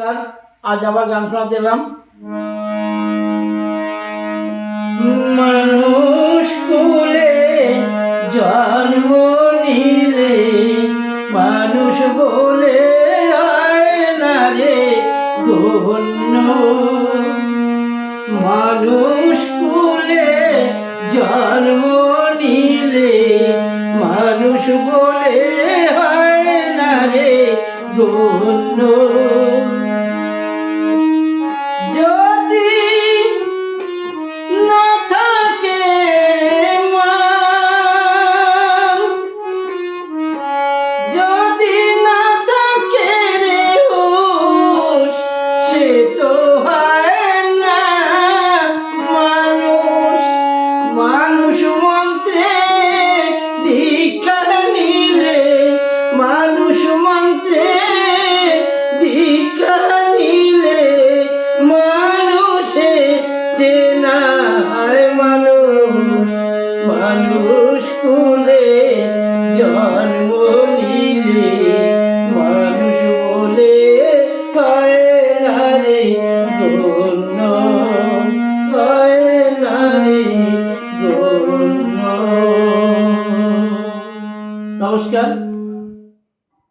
তার আজ আবার গান শোনাতে এলাম। মানুষ কুলে জন্ম নিলে, মানুষ বলে না রে গণ্য মানুষ কুলে জন্ম নিলে, মানুষ বলে হয় না রে গণ্য যদি না থাকে যদি না থাকে রে তো হয় চেনায় মানুষ মানুষ কুলে জন্ম নিলে? মানুষ বলে হয় না রে নমস্কার।